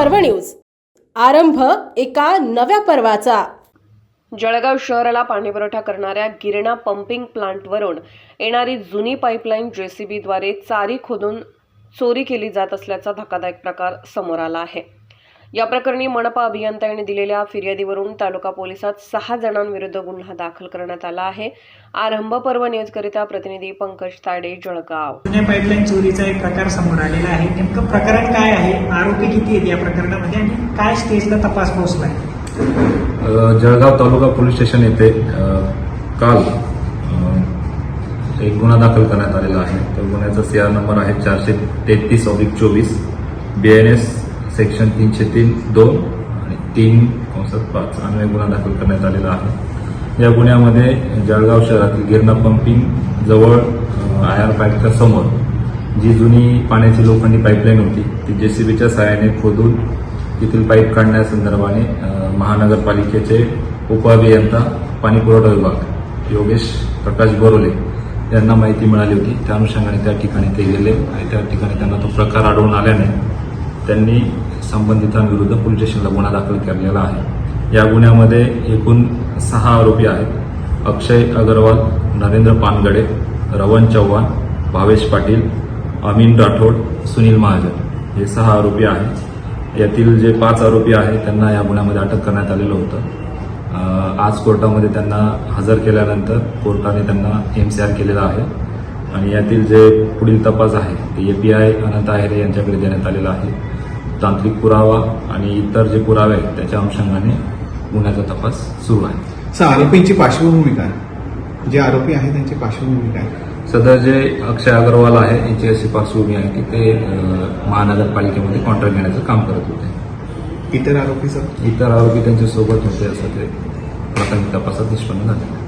पर्व न्यूज. आरंभ एका नव्या पर्वाचा. जळगाव शहराला पाणीपुरवठा करणाऱ्या गिरणा पंपिंग प्लांटवरून येणारी जुनी पाईपलाईन जेसीबीद्वारे चारी खोदून चोरी केली जात असल्याचा धक्कादायक प्रकार समोर आला आहे. या प्रकरणी मनपा अभियंता यांनी दिलेल्या फिर्यादीवरून तालुका पोलिसात सहा जणांविरुद्ध गुन्हा दाखल करण्यात आला आहे. आरंभ पर्व न्यूजकरिता प्रतिनिधी पंकज ताडे जळगाव. जुन्या पाईपलाईन चोरीचा एक प्रकार समोर आलेला आहे. नेमकं प्रकरण काय आहे? आरोपी किती आहेत या प्रकरणामध्ये? आणि काय स्टेजला तपास पोहोचलाय? जळगाव तालुका पोलीस स्टेशन येथे काल एक गुन्हा दाखल करण्यात आलेला आहे. त्या गुन्ह्याचा सी आर नंबर आहे चारशे तेहतीस ऑब्लिक चोवीस बी एन एस सेक्शन तीनशे तीन दोन आणि तीन कंसात पाच. अन्वय गुन्हा दाखल करण्यात आलेला आहे. या गुन्ह्यामध्ये जळगाव शहरातील गिरणा पंपिंग जवळ आय आर पाईपच्या समोर जी जुनी पाण्याची लोखंडी पाईपलाईन होती ती जेसीबीच्या सहाय्याने खोदून तेथील पाईप काढण्यासंदर्भाने महानगरपालिकेचे उपअभियंता पाणी पुरवठा विभाग योगेश प्रकाश बोरोले यांना माहिती मिळाली होती. त्या अनुषंगाने त्या ठिकाणी ते गेले आणि त्या ठिकाणी त्यांना तो प्रकार आढळून आल्याने त्यांनी संबंधितांविरुद्ध पोलीस स्टेशनला गुन्हा दाखल केलेला आहे. या गुन्ह्यामध्ये एकूण सहा आरोपी आहेत. अक्षय अगरवाल नरेंद्र पानगडे रवन चव्हाण भावेश पाटील अमीन राठोड सुनील महाजन हे सहा आरोपी आहेत. यातील जे पाच आरोपी आहेत त्यांना या गुन्ह्यामध्ये अटक करण्यात आलेलं होतं. आज कोर्टामध्ये त्यांना हजर केल्यानंतर कोर्टाने त्यांना एम सी आर केलेला आहे. आणि यातील जे पुढील तपास आहे ते ए पी आय अनंत आहेरे यांच्याकडे देण्यात आलेला आहे. तांत्रिक पुरावा आणि इतर जे पुरावे आहेत त्याच्या अनुषंगाने गुन्ह्याचा तपास सुरू आहे. सर आरोपींची पार्श्वभूमी काय जे आरोपी आहेत त्यांची पार्श्वभूमी काय सध्या जे अक्षय अग्रवाल आहे यांची अशी पार्श्वभूमी आहे की ते महानगरपालिकेमध्ये कॉन्ट्रॅक्ट घेण्याचं काम करत होते. इतर आरोपी सर? इतर आरोपी त्यांच्यासोबत होते असं ते प्राथमिक तपासात निष्पन्न झाले.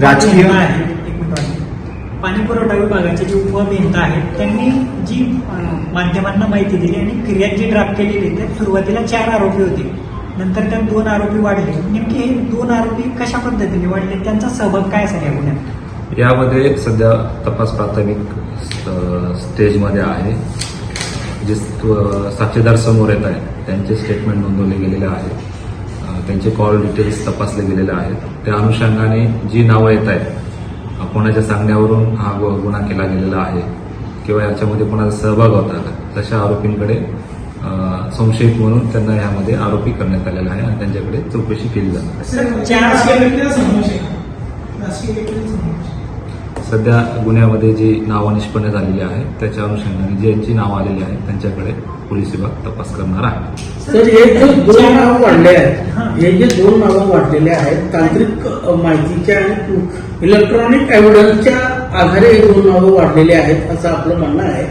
राजकीय- उपअभियंता आहेत एक मिनिट वाजवा. पाणी पुरवठा विभागाचे जे उपअभियंता आहेत त्यांनी जी माध्यमांना माहिती दिली आणि फिर्याद जी ड्राफ्ट केलेली त्यात सुरुवातीला चार आरोपी होते. नंतर त्यात दोन आरोपी वाढले. नेमके हे दोन आरोपी कशा पद्धतीने वाढले? त्यांचा सहभाग काय असेल या गुन्ह्यात? यामध्ये सध्या तपास प्राथमिक स्टेजमध्ये आहे. जे साक्षीदार समोर येत आहेत त्यांचे स्टेटमेंट नोंदवले गेलेले आहेत. त्यांचे कॉल डिटेल्स तपासले गेलेले आहेत. त्या अनुषंगाने जी नावं येत आहेत कोणाच्या सांगण्यावरून हा गु- गुन्हा केला गेलेला आहे किंवा याच्यामध्ये कोणाचा सहभाग होता का? तशा आरोपींकडे संशयित म्हणून त्यांना यामध्ये आरोपी करण्यात आलेला आहे आणि त्यांच्याकडे चौकशी केली जाणार सध्या गुन्ह्यामध्ये जी नावं निष्पन्न झालेली आहेत त्याच्या अनुषंगाने ज्यांची नावं आलेली आहेत त्यांच्याकडे पोलीस विभाग तपास करणार आहे. हे जे दोन नावं हा. हे वाढलेले आहेत तांत्रिक माहितीच्या आणि इलेक्ट्रॉनिक एव्हिडन्सच्या आधारे हे दोन नावं वाढलेले आहेत असं आपलं म्हणणं आहे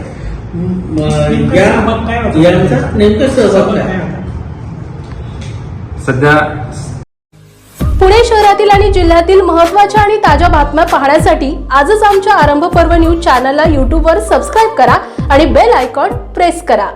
या-? यांचा नेमकं सहभाग काय होता? सध्या पुणे शहरातील आणि जिल्ह्यातील महत्त्वाच्या आणि ताज्या बातम्या पाहण्यासाठी आजच आमच्या आरंभ पर्व न्यूज चॅनलला यूट्यूबवर सबस्क्राईब करा आणि बेल आयकॉन प्रेस करा